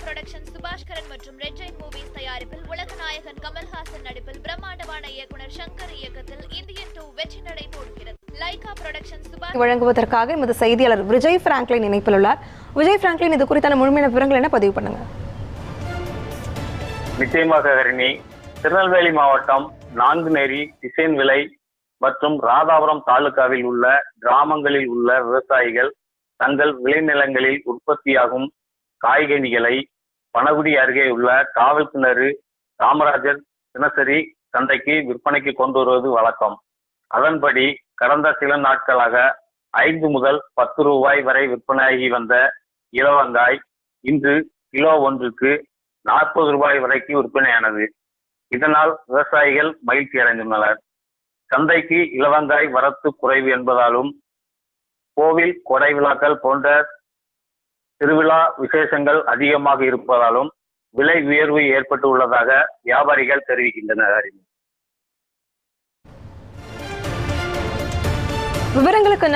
Production Subaskaran மற்றும் red Jain movies தயாரிப்பில் உலக நாயகன் கமல்ஹாசன் நடிப்பில் பிரம்மாண்டமான இயக்குனர் சங்கர் இயக்கத்தில் இந்தியன் டூ வெற்றி நடை போடுகிறது. லைகா புரொடக்ஷன் சுபாஷ் வழங்குவதற்காக எமது செய்தியாளர் விஜய் பிராங்க்லின் இணைப்பில் உள்ளார். விஜய் பிராங்க்லின் இது குறித்தான முழுமையான விவரங்கள் என்ன? பதிவு பண்ணுங்க. நிச்சயமாக ஹரிணி. திருநெல்வேலி மாவட்டம் நான்குநேரி திசைன்விளை மற்றும் ராதாபுரம் தாலுகாவில் உள்ள கிராமங்களில் உள்ள விவசாயிகள் தங்கள் விளைநிலங்களில் உற்பத்தியாகும் காய்கனிகளை பனகுடி அருகே உள்ள காவல் கிணறு காமராஜர் தினசரி சந்தைக்கு விற்பனைக்கு கொண்டு வருவது வழக்கம். அதன்படி கடந்த சில நாட்களாக ஐந்து முதல் பத்து ரூபாய் வரை விற்பனையாகி வந்த இலவங்காய் இன்று கிலோ ஒன்றுக்கு நாற்பது ரூபாய் வரைக்கு விற்பனையானது. இதனால் விவசாயிகள் மகிழ்ச்சி அடைந்துள்ளனர். சந்தைக்கு இலவங்காய் வரத்து குறைவு என்பதாலும் கோவில் கொடை விழாக்கள் போன்ற திருவிழா விசேஷங்கள் அதிகமாக இருப்பதாலும் விலை உயர்வு ஏற்பட்டு உள்ளதாக வியாபாரிகள் தெரிவிக்கின்றனர் விவரங்களுக்கு